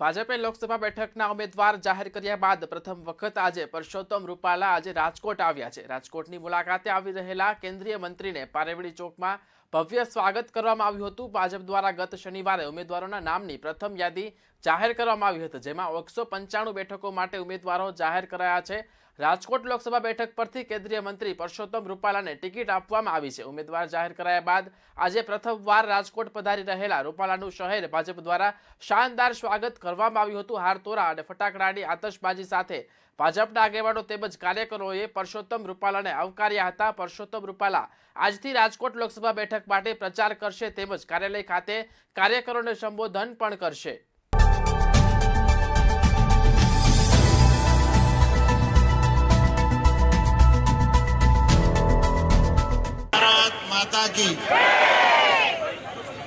ભાજપે લોકસભા બેઠકના ઉમેદવાર જાહેર કર્યા બાદ પ્રથમ વખત આજે પરસોત્તમ રૂપાલા આજે રાજકોટ આવ્યા છે. રાજકોટની મુલાકાતે આવી રહેલા કેન્દ્રીય મંત્રીને પારેવડી ચોકમાં ભવ્ય સ્વાગત કરવામાં આવ્યું હતું. ભાજપ દ્વારા ગત શનિવારે ઉમેદવારોના નામની પ્રથમ યાદી જાહેર કરવામાં આવી હતી, જેમાં એકસો પંચાણું બેઠકો માટે ઉમેદવારો જાહેર કરાયા છે. રાજકોટ લોકસભા બેઠક પરથી કેન્દ્રીય મંત્રી પરસોત્તમ રૂપાલાને ટિકિટ આપવામાં આવી છે. ઉમેદવાર જાહેર કરાયા બાદ આજે પ્રથમવાર રાજકોટ પધારી રહેલા રૂપાલાનું શહેર ભાજપ દ્વારા શાનદાર સ્વાગત કરવામાં આવ્યું હતું. હારતોરા અને ફટાકડાની આતશબાજી સાથે ભાજપના આગેવાનો તેમજ કાર્યકરોએ પરસોત્તમ રૂપાલાને આવકાર્યા હતા. પરસોત્તમ રૂપાલા આજથી રાજકોટ લોકસભા બેઠક માટે પ્રચાર કરશે તેમજ કાર્યાલય ખાતે કાર્યકરોને સંબોધન પણ કરશે.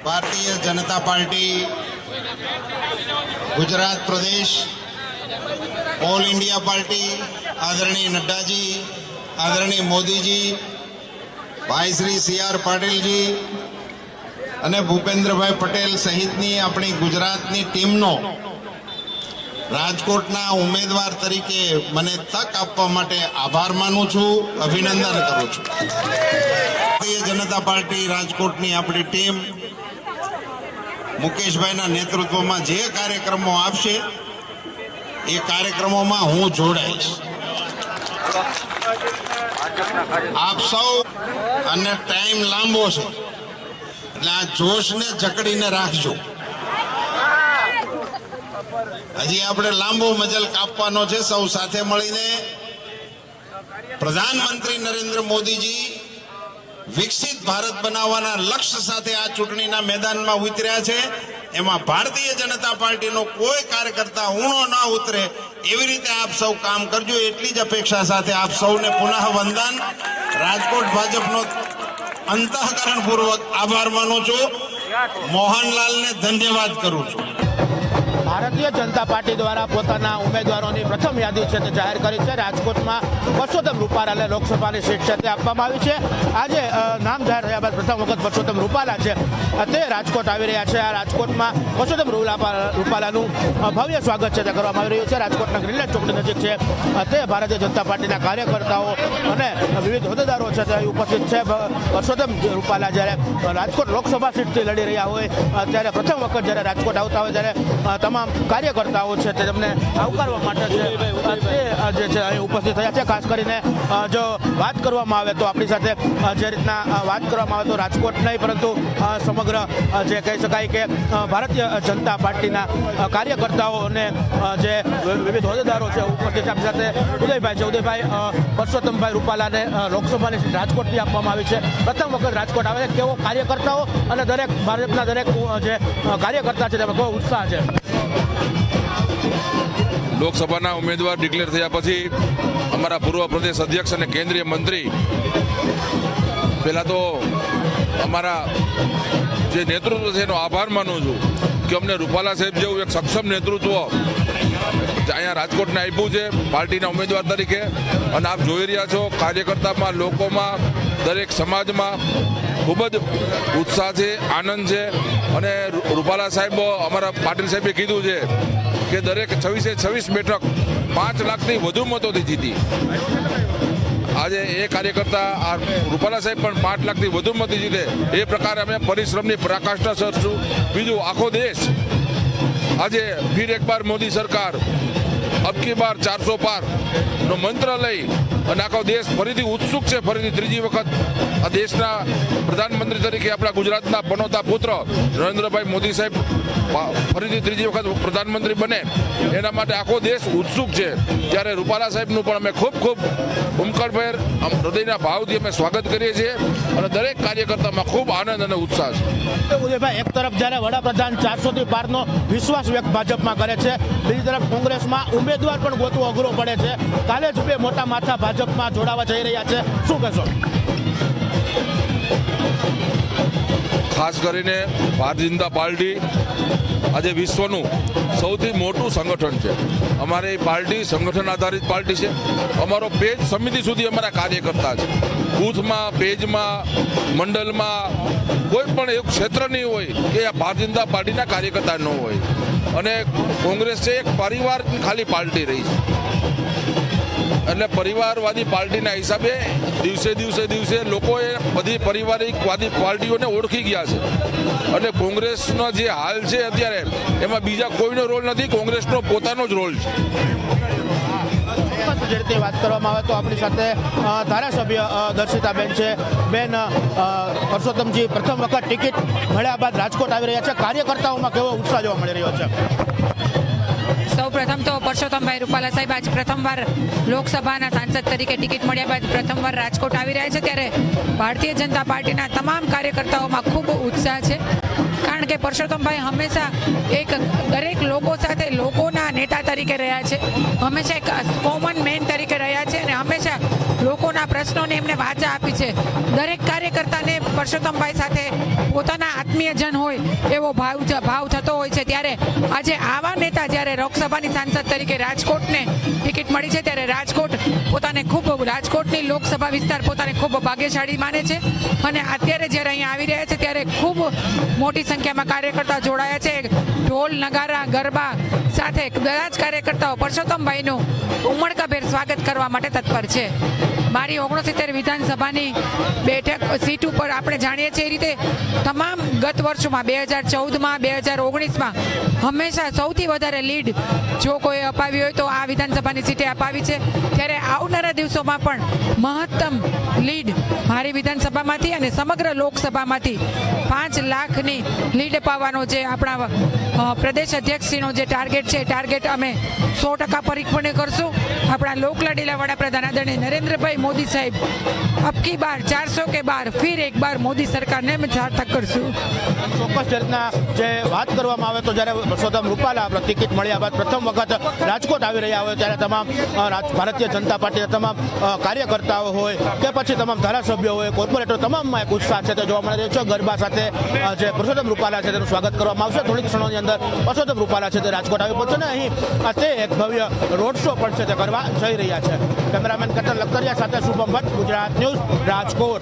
ભારતીય જનતા પાર્ટી ગુજરાત પ્રદેશ ઓલ ઇન્ડિયા પાર્ટી આદરણીય નડ્ડાજી, આદરણીય મોદીજી ભાઈ શ્રી સી આર પાટીલજી અને ભૂપેન્દ્રભાઈ પટેલ સહિતની આપણી ગુજરાતની ટીમનો રાજકોટના ઉમેદવાર તરીકે મને તક આપવા માટે આભાર માનું છું, અભિનંદન કરું છું. ભારતીય જનતા પાર્ટી રાજકોટની આપણી ટીમ મુકેશભાઈના નેતૃત્વમાં જે કાર્યક્રમો આપશે, એ કાર્યક્રમોમાં હું જોડાઈશ. આપ સૌ અને ટાઈમ લાંબો છે. એટલે આ જોશને જકડીને રાખજો. હજી આપણે લાંબો મજલ કાપવાનો છે, સૌ સાથે મળીને. પ્રધાનમંત્રી નરેન્દ્ર મોદીજી વિકસિત ભારત બનાવવાના લક્ષ્ય સાથે આ ચૂંટણીના મેદાનમાં ઉતર્યા છે. એમાં ભારતીય જનતા પાર્ટીનો કોઈ કાર્યકર્તા ઊણો ના ઉતરે એવી રીતે આપ સૌ કામ કરજો, એટલી જ અપેક્ષા સાથે આપ સૌને પુનઃ વંદન. રાજકોટ ભાજપનો અંતઃકરણપૂર્વક આભાર માનું છું. મોહનલાલને ધન્યવાદ કરું છું. ભારતીય જનતા પાર્ટી દ્વારા પોતાના ઉમેદવારોની પ્રથમ યાદી છે તે જાહેર કરી છે. રાજકોટમાં પરસોત્તમ રૂપાલાને લોકસભાની સીટ છે તે આપવામાં આવી છે. આજે નામ જાહેર થયા બાદ પ્રથમ વખત પરસોત્તમ રૂપાલા છે. તે રાજકોટ આવી રહ્યા છે. આ રાજકોટમાં પરસોત્તમ રૂપાલાનું ભવ્ય સ્વાગત છે તે કરવામાં આવી રહ્યું છે. રાજકોટના ગ્રીનલેન્ડ ચોકડી નજીક છે. તે ભારતીય જનતા પાર્ટીના કાર્યકર્તાઓ અને વિવિધ હોદ્દેદારો છે તે ઉપસ્થિત છે. પરસોત્તમ રૂપાલા જ્યારે રાજકોટ લોકસભા સીટથી લડી રહ્યા હોય ત્યારે પ્રથમ વખત જ્યારે રાજકોટ આવતા હોય ત્યારે અ, તમામ કાર્યકર્તાઓ છે તે તેમને આવકારવા માટે છે. જે છે અહીં ઉપસ્થિત થયા છે. ખાસ કરીને જો વાત કરવામાં આવે તો આપણી સાથે જે રીતના વાત કરવામાં આવે તો રાજકોટ નહીં પરંતુ સમગ્ર જે કહી શકાય કે ભારતીય જનતા પાર્ટીના કાર્યકર્તાઓ અને જે વિવિધ હોદ્દેદારો છે ઉપસ્થિત આપણી સાથે ઉદયભાઈ છે. ઉદયભાઈ પરસોત્તમભાઈ રૂપાલાને લોકસભાની સીટ રાજકોટથી આપવામાં આવી છે. પ્રથમ વખત રાજકોટ આવે છે. કેવો કાર્યકર્તાઓ અને દરેક ભાજપના દરેક જે કાર્યકર્તા છે તેમાં કેવો ઉત્સાહ છે? લોકસભાના ઉમેદવાર ડિક્લેર થયા પછી અમારા પૂર્વ પ્રદેશ અધ્યક્ષ અને કેન્દ્રીય મંત્રી, પહેલાં તો અમારા જે નેતૃત્વ છે એનો આભાર માનું છું કે અમને રૂપાલા સાહેબ જેવું એક સક્ષમ નેતૃત્વ અહીંયા રાજકોટને આપ્યું છે, પાર્ટીના ઉમેદવાર તરીકે. અને આપ જોઈ રહ્યા છો, કાર્યકર્તામાં, લોકોમાં, દરેક સમાજમાં ખૂબ જ ઉત્સાહ છે, આનંદ છે. અને રૂપાલા સાહેબ, અમારા પાટીલ સાહેબે કીધું છે કે દરેક છવ્વીસે છવ્વીસ બેઠક પાંચ લાખની વધુ મતોથી જીતી. આજે એ કાર્યકર્તા આ રૂપાલા સાહેબ પણ પાંચ લાખથી વધુ મતથી જીતે. એ પ્રકારે અમે પરિશ્રમની પરાકાષ્ઠા સરશું બીજું આખો દેશ આજે ફિર એક બાર મોદી સરકાર અબકી બાર ચારસો પાર નો મંત્ર લઈ અને આખો દેશ ફરીથી ઉત્સુક છે, ફરીથી ત્રીજી વખત આ દેશના પ્રધાનમંત્રી તરીકે આપણા ગુજરાતના પનોતા પુત્ર નરેન્દ્રભાઈ મોદી સાહેબ ફરીથી ત્રીજી વખત પ્રધાનમંત્રી બને. એના માટે આખો દેશ ઉત્સુક છે. ત્યારે રૂપાલા સાહેબનું પણ અમે ખૂબ ખૂબ ઉમકળભેર હૃદયના ભાવથી અમે સ્વાગત કરીએ છીએ અને દરેક કાર્યકર્તામાં ખૂબ આનંદ અને ઉત્સાહ છે. ઉદયભાઈ, એક તરફ જ્યારે વડાપ્રધાન ચારસોથી પારનો વિશ્વાસ વ્યક્ત ભાજપમાં કરે છે, બીજી તરફ કોંગ્રેસમાં ઉમેદવાર પણ ગોતવો અઘરો પડે છે. કાલે જ બે મોટા માથા ભાજપમાં જોડાવા જઈ રહ્યા છે. શું કહેશો? ખાસ કરીને ભારતીય પાર્ટી આજે વિશ્વનું સૌથી મોટું સંગઠન છે. અમારી પાર્ટી સંગઠન આધારિત પાર્ટી છે. અમારો પેજ સમિતિ સુધી અમારા કાર્યકર્તા છે. બૂથમાં, પેજમાં, મંડળમાં કોઈ પણ એવું ક્ષેત્ર નહીં હોય કે આ ભારતીય જનતા પાર્ટીના કાર્યકર્તા ન હોય. અને કોંગ્રેસ છે એક પરિવાર ખાલી પાર્ટી રહી છે. એટલે પરિવારવાદી પાર્ટીના હિસાબે દિવસે દિવસે દિવસે લોકોએ બધી પરિવારિકવાદી પાર્ટીઓને ઓળખી ગયા છે. અને કોંગ્રેસનો જે હાલ છે અત્યારે, એમાં બીજા કોઈનો રોલ નથી, કોંગ્રેસનો પોતાનો જ રોલ છે. જે વાત કરવામાં આવે તો આપણી સાથે ધારાસભ્ય દર્શિતાબેન છે. બેન પરસોત્તમજી, પ્રથમ વખત ટિકિટ મળ્યા બાદ રાજકોટ આવી રહ્યા છે. કાર્યકર્તાઓમાં કેવો ઉત્સાહ જોવા મળી રહ્યો છે? સૌ પ્રથમ તો પરસોત્તમભાઈ રૂપાલા સાહેબ આજ પ્રથમવાર લોકસભાના સાંસદ તરીકે ટિકિટ મળ્યા બાદ પ્રથમવાર રાજકોટ આવી રહ્યા છે ત્યારે ભારતીય જનતા પાર્ટીના તમામ કાર્યકર્તાઓમાં ખૂબ ઉત્સાહ છે. કારણ કે પરસોત્તમભાઈ હંમેશા એક દરેક લોકો સાથે લોકોના નેતા તરીકે રહ્યા છે. હંમેશા એક કોમન મેન તરીકે પ્રશ્નોને એમને વાચા આપી છે. દરેક કાર્યકર્તાને પરસોત્તમભાઈ સાથે પોતાના આત્મીયજન હોય એવો ભાવ ભાવ થતો હોય છે. ત્યારે આજે આવા નેતા જ્યારે લોકસભાની સાંસદ તરીકે રાજકોટને ટિકિટ મળી છે, ત્યારે રાજકોટ પોતાને ખૂબ રાજકોટની લોકસભા વિસ્તાર પોતાને ખૂબ ભાગ્યશાળી માને છે. અને અત્યારે જ્યારે અહીંયા આવી રહ્યા છે, ત્યારે ખૂબ મોટી સંખ્યામાં કાર્યકર્તા જોડાયા છે. ઢોલ, નગારા, ગરબા સાથે બધા જ કાર્યકર્તાઓ પરસોત્તમભાઈનું ઉમળકાભેર સ્વાગત કરવા માટે તત્પર છે. મારી ઓગણસિત્તેર વિધાનસભાની બેઠક સીટ ઉપર આપણે જાણીએ છીએ એ રીતે તમામ ગત વર્ષોમાં, બે હજાર ચૌદમાં, બે હજાર ઓગણીસમાં હંમેશા સૌથી વધારે લીડ જો કોઈ અપાવી હોય તો આ વિધાનસભાની સીટે અપાવી છે. ત્યારે આવનારા દિવસોમાં પણ મહત્તમ લીડ મારી વિધાનસભામાંથી અને સમગ્ર લોકસભામાંથી પાંચ લાખની લીડ અપાવવાનો જે આપણા પ્રદેશ અધ્યક્ષશ્રીનો જે ટાર્ગેટ છે ટાર્ગેટ અમે સો ટકા પરિપૂર્ણ કરશું. આપણા લોકલાડીલા વડાપ્રધાન આદરણીય નરેન્દ્રભાઈ મોદી સાહેબ અબકી બાર, ચારસો કે બાર, ફિર એક બાર મોદી સરકારને અમે સાર્થક કરશું. ચોક્કસ રીતના જે વાત કરવામાં આવે તો જ્યારે પરસોત્તમ રૂપાલા ટિકિટ મળ્યા બાદ પ્રથમ વખત રાજકોટ આવી રહ્યા હોય ત્યારે તમામ ભારતીય જનતા પાર્ટીના તમામ કાર્યકર્તાઓ હોય કે પછી તમામ ધારાસભ્યો હોય, કોર્પોરેટર, તમામમાં એક ઉત્સાહ છે તે જોવા મળી રહ્યો છે. ગરબા સાથે અ, જે પુરુષોત્તમ રૂપાલા છે તેનું સ્વાગત કરવામાં આવશે. થોડી ક્ષણોની અંદર પુરુષોત્તમ રૂપાલા છે તે રાજકોટ આવી પહોંચશે ને અહીં તે એક ભવ્ય રોડ શો પણ છે તે કરવા જઈ રહ્યા છે. કેમેરામેન કટર લખતરિયા સાથે શુભમ ભટ્ટ ગુજરાત ન્યૂઝ રાજકોટ.